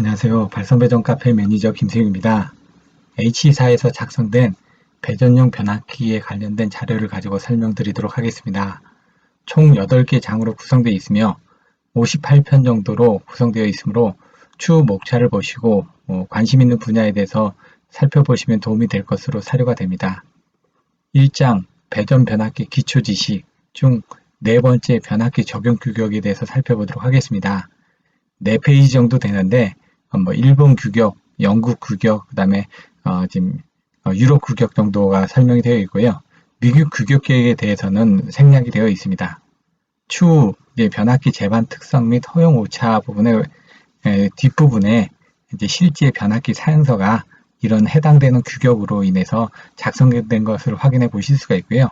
안녕하세요. 발성배전 카페 매니저 김세윤입니다. H사에서 작성된 배전용 변압기에 관련된 자료를 가지고 설명드리도록 하겠습니다. 총 8개 장으로 구성되어 있으며 58편 정도로 구성되어 있으므로 추후 목차를 보시고 어, 관심 있는 분야에 대해서 살펴보시면 도움이 될 것으로 사료가 됩니다. 1장 배전 변압기 기초 지식 중 네 번째 변압기 적용 규격에 대해서 살펴보도록 하겠습니다. 4페이지 정도 되는데 어, 뭐 일본 규격, 영국 규격, 그다음에 어, 지금 어, 유럽 규격 정도가 설명이 되어 있고요. 미국 규격계에 대해서는 생략이 되어 있습니다. 추후 변압기 제반 특성 및 허용 오차 부분의 에, 뒷부분에 이제 실제 변압기 사용서가 이런 해당되는 규격으로 인해서 작성된 것을 확인해 보실 수가 있고요.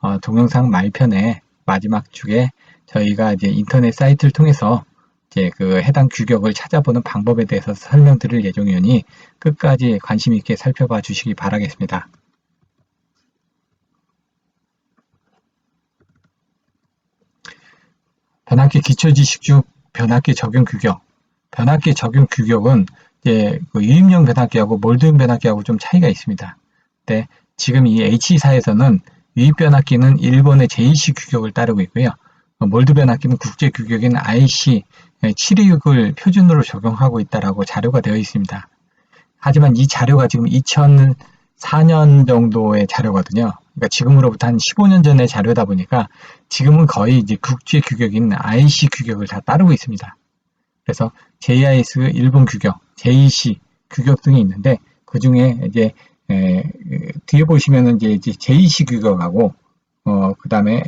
어, 동영상 말편에 마지막 쪽에 저희가 이제 인터넷 사이트를 통해서 이제 그 해당 규격을 찾아보는 방법에 대해서 설명드릴 예정이오니 끝까지 관심 있게 살펴봐 주시기 바라겠습니다. 변압기 기초 지식 중 변압기 적용 규격. 변압기 적용 규격은 이제 그 유입용 변압기하고 몰드용 변압기하고 좀 차이가 있습니다. 근데 지금 이 H사에서는 유입 변압기는 일본의 제2시 규격을 따르고 있고요. 몰드 변압기는 국제 규격인 IC 726을 표준으로 적용하고 있다라고 자료가 되어 있습니다. 하지만 이 자료가 지금 2004년 정도의 자료거든요. 그러니까 지금으로부터 한 15년 전의 자료다 보니까 지금은 거의 이제 국제 규격인 IC 규격을 다 따르고 있습니다. 그래서 JIS 일본 규격, JEC 규격 등이 있는데 그 중에 이제 에, 뒤에 보시면은 이제, JEC 규격하고 어, 그 다음에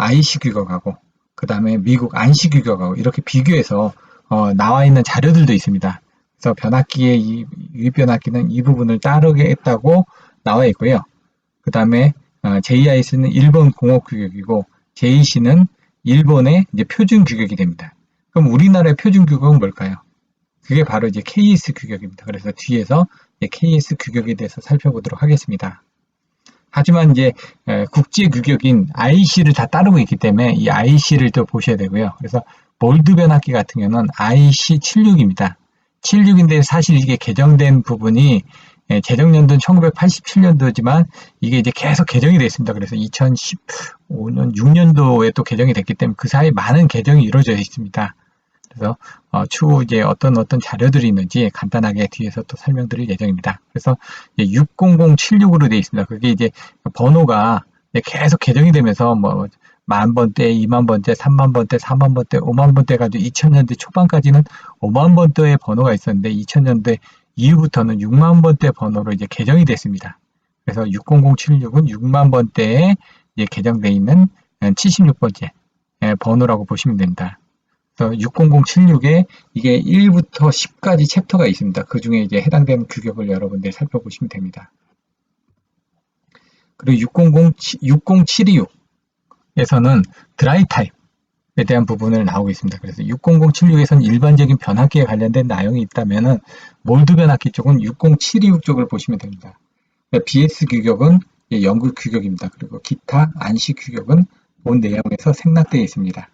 IC 규격하고 그 다음에 미국 안시 규격하고 이렇게 비교해서 어, 나와 있는 자료들도 있습니다. 그래서 변압기의 이 유입 변압기는 이 부분을 따르겠다고 나와 있고요. 그 다음에 어, JIS는 일본 공업 규격이고 JEC는 일본의 이제 표준 규격이 됩니다. 그럼 우리나라의 표준 규격은 뭘까요? 그게 바로 이제 KS 규격입니다. 그래서 뒤에서 KS 규격에 대해서 살펴보도록 하겠습니다. 하지만 이제 국제 규격인 IC를 다 따르고 있기 때문에 이 IC를 또 보셔야 되고요. 그래서 몰드 변압기 같은 경우는 IC76입니다. 76인데 사실 이게 개정된 부분이 재정년도는 1987년도지만 이게 이제 계속 개정이 되어 있습니다. 그래서 2015년 6년도에 또 개정이 됐기 때문에 그 사이 많은 개정이 이루어져 있습니다. 그래서 어, 추후 이제 어떤 어떤 자료들이 있는지 간단하게 뒤에서 또 설명드릴 예정입니다. 그래서 60076으로 되어 있습니다. 그게 이제 번호가 이제 계속 개정이 되면서 뭐 만 번대, 2만 번대, 3만 번대, 4만 번대, 5만 번대 가지고 2000년대 초반까지는 5만 번대의 번호가 있었는데 2000년대 이후부터는 6만 번대 번호로 이제 개정이 됐습니다. 그래서 60076은 6만 번대에 개정되어 있는 76번째 번호라고 보시면 됩니다. 60076에 이게 1부터 10까지 챕터가 있습니다. 그 중에 이제 해당되는 규격을 여러분들 살펴보시면 됩니다. 그리고 600, 60726에서는 드라이 타입에 대한 부분을 나오고 있습니다. 그래서 60076에서는 일반적인 변압기에 관련된 내용이 있다면은 몰드 변압기 쪽은 60726 쪽을 보시면 됩니다. BS 규격은 영국 규격입니다. 그리고 기타 안시 규격은 본 내용에서 생략되어 있습니다.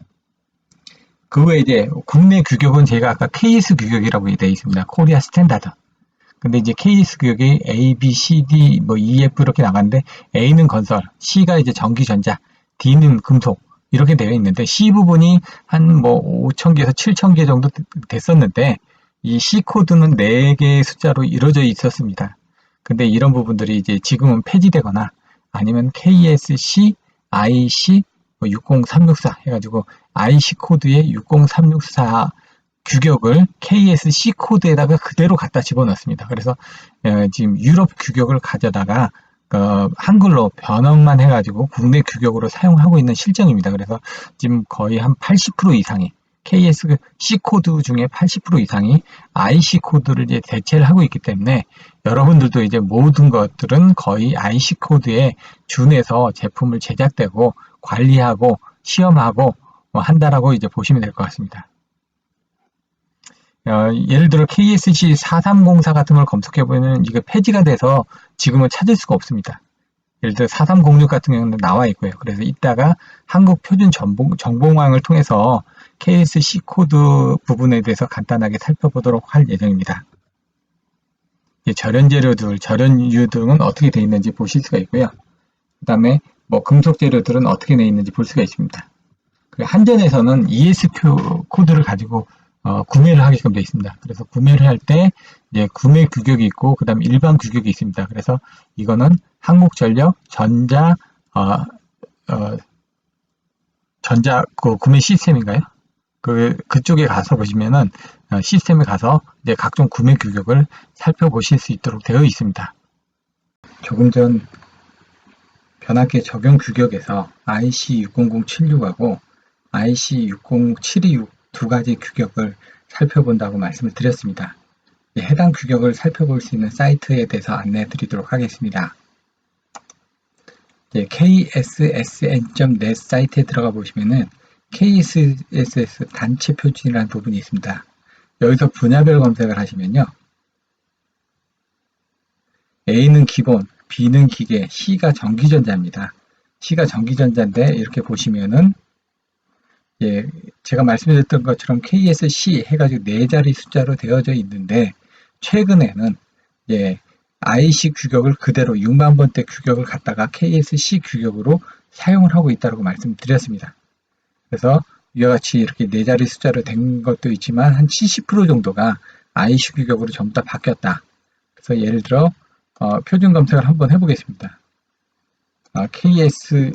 그 외에 이제 국내 규격은 제가 아까 KS 규격이라고 되어 있습니다. 코리아 스탠다드. 근데 이제 KS 규격이 A, B, C, D, 뭐 E, F 이렇게 나가는데 A는 건설, C가 이제 전기 전자, D는 금속 이렇게 되어 있는데 C 부분이 한 뭐 5,000개에서 7,000개 정도 됐었는데 이 C 코드는 4개의 숫자로 이루어져 있었습니다. 근데 이런 부분들이 이제 지금은 폐지되거나 아니면 KSC, IC, 60364뭐 해가지고 IC 코드의 60364 규격을 KSC 코드에다가 그대로 갖다 집어넣습니다. 그래서 지금 유럽 규격을 가져다가 어, 한글로 변형만 해가지고 국내 규격으로 사용하고 있는 실정입니다. 그래서 지금 거의 한 80% 이상이 KSC 코드 중에 80% 이상이 IC 코드를 이제 대체를 하고 있기 때문에 여러분들도 이제 모든 것들은 거의 IC 코드에 준해서 제품을 제작되고 관리하고 시험하고 뭐 한다라고 이제 보시면 될 것 같습니다. 어, 예를 들어 KSC 4304 같은 걸 검색해 보면 이거 폐지가 돼서 지금은 찾을 수가 없습니다. 예를 들어 4306 같은 경우는 나와 있고요. 그래서 이따가 한국 표준 정보, 정보망을 통해서 KSC 코드 부분에 대해서 간단하게 살펴보도록 할 예정입니다. 이 절연 재료들, 절연유 등은 어떻게 되어 있는지 보실 수가 있고요. 그 다음에 뭐 금속 재료들은 어떻게 되어 있는지 볼 수가 있습니다. 그리고 한전에서는 ESQ 코드를 가지고 어, 구매를 하게끔 되어 있습니다. 그래서 구매를 할 때 이제 구매 규격이 있고 그 다음 일반 규격이 있습니다. 그래서 이거는 한국전력 전자 어, 어, 전자 그 구매 시스템인가요? 그 그쪽에 가서 보시면은 어, 시스템에 가서 이제 각종 구매 규격을 살펴보실 수 있도록 되어 있습니다. 조금 전 변압기 적용 규격에서 IC60076하고 IC60726 두 가지 규격을 살펴본다고 말씀을 드렸습니다. 예, 해당 규격을 살펴볼 수 있는 사이트에 대해서 안내해 드리도록 하겠습니다. 예, kssn.net 사이트에 들어가 보시면은 KSS 단체 표준이라는 부분이 있습니다. 여기서 분야별 검색을 하시면요. A는 기본, B는 기계, C가 전기전자입니다. C가 전기전자인데 이렇게 보시면은 예, 제가 말씀드렸던 것처럼 KSC 해가지고 네 자리 숫자로 되어져 있는데 최근에는 예, IC 규격을 그대로 6만 번대 규격을 갖다가 KSC 규격으로 사용을 하고 있다고 말씀드렸습니다. 그래서 이와 같이 이렇게 네 자리 숫자로 된 것도 있지만 한 70% 정도가 IC 규격으로 전부 다 바뀌었다. 그래서 예를 들어 어, 표준 검색을 한번 해보겠습니다. 아, KSC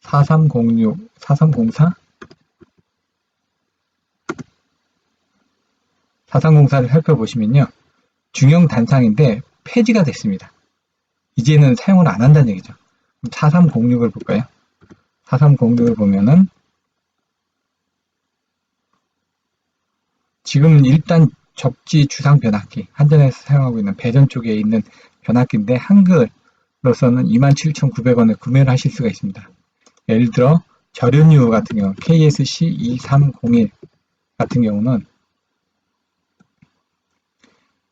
4306, 4304? 4304를 살펴보시면요. 중형 단상인데 폐지가 됐습니다. 이제는 사용을 안 한다는 얘기죠. 4306을 볼까요? 4306을 보면은 지금 일단 접지 주상 변압기 한전에서 사용하고 있는 배전 쪽에 있는 변압기인데 한글로서는 27,900원에 구매를 하실 수가 있습니다. 예를 들어 절연유 같은 경우 KSC 2301 같은 경우는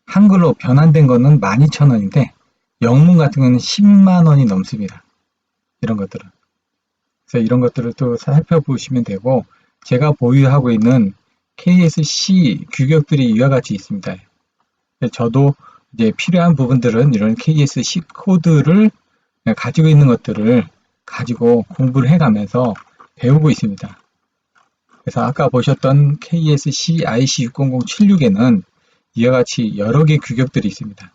한글로 변환된 거는 12,000원인데 영문 같은 경우는 10만 원이 넘습니다. 이런 것들은. 그래서 이런 것들을 또 살펴보시면 되고 제가 보유하고 있는 KSC 규격들이 이와 같이 있습니다. 저도 이제 필요한 부분들은 이런 KSC 코드를 가지고 있는 것들을 가지고 공부를 해가면서 배우고 있습니다. 그래서 아까 보셨던 KSC IC60076에는 이와 같이 여러 개 규격들이 있습니다.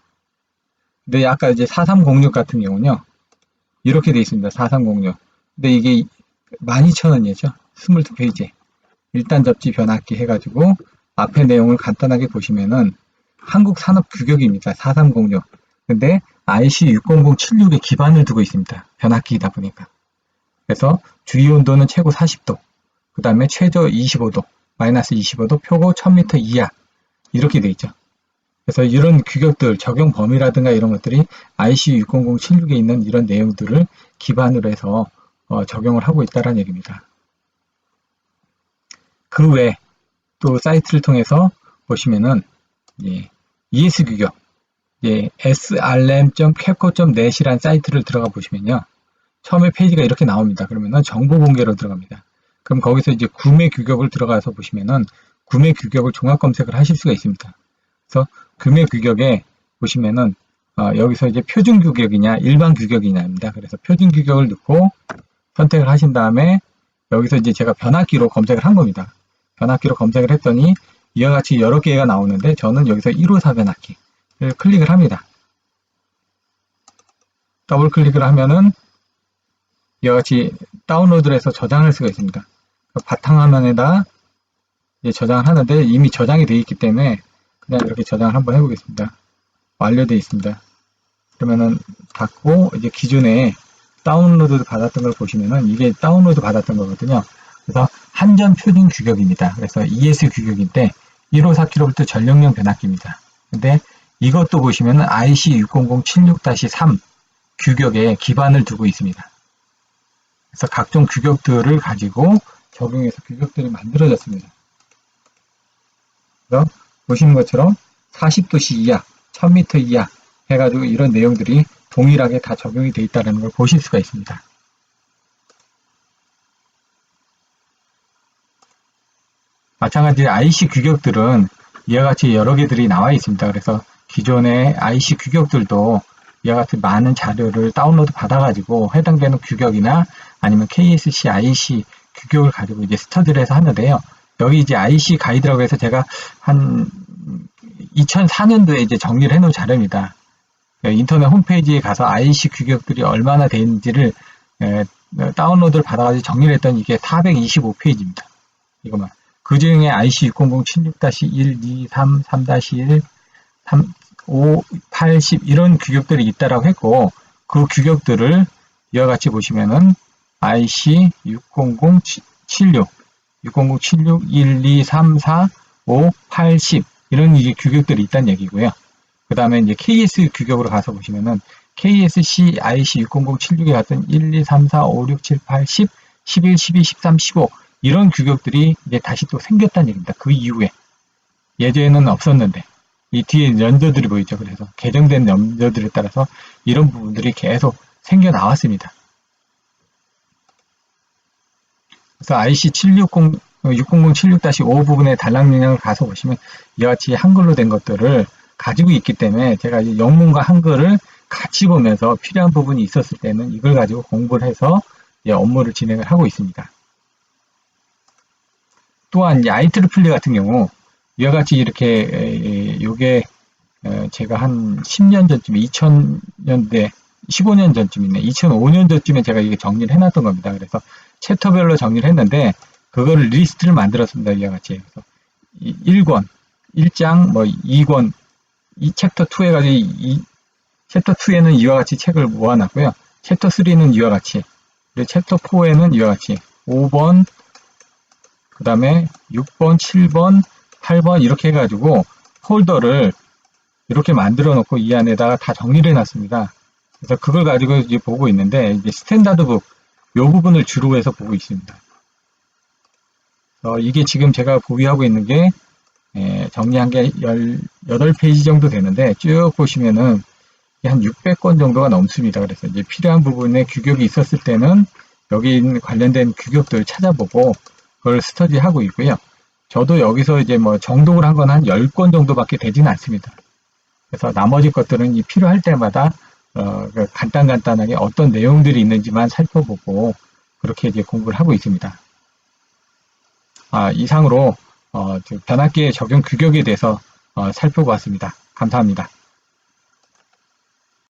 근데 아까 이제 4306 같은 경우는요, 이렇게 되어 있습니다. 4306. 근데 이게 12,000원이죠. 22페이지. 일단 접지 변압기 해가지고 앞에 내용을 간단하게 보시면은 한국 산업 규격입니다. 4306. 근데 IC60076에 기반을 두고 있습니다. 변압기이다 보니까. 그래서 주위 온도는 최고 40도, 그 다음에 최저 25도, 마이너스 25도, 표고 1000m 이하 이렇게 돼 있죠. 그래서 이런 규격들, 적용 범위라든가 이런 것들이 IC60076에 있는 이런 내용들을 기반으로 해서 어, 적용을 하고 있다는 얘기입니다. 그 외 또 사이트를 통해서 보시면은 예, ES 규격, 예, srm.capco.net이라는 사이트를 들어가 보시면요. 처음에 페이지가 이렇게 나옵니다. 그러면은 정보 공개로 들어갑니다. 그럼 거기서 이제 구매 규격을 들어가서 보시면은 구매 규격을 종합 검색을 하실 수가 있습니다. 그래서 구매 규격에 보시면은 어, 여기서 이제 표준 규격이냐 일반 규격이냐입니다. 그래서 표준 규격을 넣고 선택을 하신 다음에 여기서 이제 제가 변압기로 검색을 한 겁니다. 변압기로 검색을 했더니 이와 같이 여러 개가 나오는데 저는 여기서 154 변압기 클릭을 합니다. 더블 클릭을 하면은 이와 같이 다운로드를 해서 저장할 수가 있습니다. 바탕화면에다 저장을 하는데 이미 저장이 되어 있기 때문에 그냥 이렇게 저장을 한번 해보겠습니다. 완료되어 있습니다. 그러면은 닫고 이제 기존에 다운로드 받았던 걸 보시면은 이게 다운로드 받았던 거거든요. 그래서 한전 표준 규격입니다. 그래서 ES 규격인데 154kV 전력용 변압기입니다. 근데 이것도 보시면은 IC60076-3 규격에 기반을 두고 있습니다. 그래서 각종 규격들을 가지고 적용해서 규격들이 만들어졌습니다. 그래서 보시는 것처럼 40도씨 이하, 1000m 이하 해가지고 이런 내용들이 동일하게 다 적용이 되어 있다는 걸 보실 수가 있습니다. 마찬가지로 IC 규격들은 이와 같이 여러 개들이 나와 있습니다. 그래서 기존의 IC 규격들도 이와 같이 많은 자료를 다운로드 받아가지고 해당되는 규격이나 아니면 KSC, IC 규격을 가지고 이제 스터디를 해서 하는데요. 여기 이제 IC 가이드라고 해서 제가 한 2004년도에 이제 정리를 해놓은 자료입니다. 예, 인터넷 홈페이지에 가서 IC 규격들이 얼마나 되는지를 에, 다운로드를 받아가지고 정리를 했더니 이게 425페이지입니다. 이거만. 그 중에 IC 60076-1, 2, 3, 3-1, 3, 5, 80 이런 규격들이 있다라고 했고 그 규격들을 이와 같이 보시면은 IC 60076, 60076, 1, 2, 3, 4, 5, 80 이런 이제 규격들이 있다는 얘기고요. 그 다음에 이제 KS 규격으로 가서 보시면은 KSC IC 60076에 갔던 1, 2, 3, 4, 5, 6, 7, 8, 10, 11, 12, 13, 15 이런 규격들이 이제 다시 또 생겼다는 얘기입니다. 그 이후에 예전에는 없었는데 이 뒤에 연저들이 보이죠. 그래서 개정된 연저들에 따라서 이런 부분들이 계속 생겨 나왔습니다. 그래서 IC 760 60076-5 부분의 단락 영역을 가서 보시면 이와 같이 한글로 된 것들을 가지고 있기 때문에 제가 이 영문과 한글을 같이 보면서 필요한 부분이 있었을 때는 이걸 가지고 공부를 해서 업무를 진행을 하고 있습니다. 또한 이 IEEE 같은 경우 이와 같이 이렇게 요게 어, 제가 한 10년 전쯤에 2000년대 15년 전쯤이네 2005년 전쯤에 제가 이게 정리를 해놨던 겁니다. 그래서 챕터별로 정리를 했는데 그거를 리스트를 만들었습니다. 이와 같이 그래서 1권 1장 뭐 2권 이 챕터 2에 가지고 이 챕터 2에는 이와 같이 책을 모아놨고요. 챕터 3는 이와 같이 그리고 챕터 4에는 이와 같이 5번 그 다음에 6번, 7번, 8번 이렇게 해가지고 폴더를 이렇게 만들어 놓고 이 안에다가 다 정리를 해놨습니다. 그래서 그걸 가지고 이제 보고 있는데 이제 스탠다드북 요 부분을 주로 해서 보고 있습니다. 어, 이게 지금 제가 보유하고 있는 게 에, 정리한 게 18페이지 정도 되는데 쭉 보시면은 한 600건 정도가 넘습니다. 그래서 이제 필요한 부분에 규격이 있었을 때는 여기 있는 관련된 규격들을 찾아보고 그걸 스터디하고 있고요. 저도 여기서 이제 뭐 정독을 한 건 한 10건 정도밖에 되지는 않습니다. 그래서 나머지 것들은 이 필요할 때마다 어, 그 간단간단하게 어떤 내용들이 있는지만 살펴보고 그렇게 이제 공부를 하고 있습니다. 아, 이상으로 어, 변압기의 적용 규격에 대해서 어, 살펴보았습니다. 감사합니다.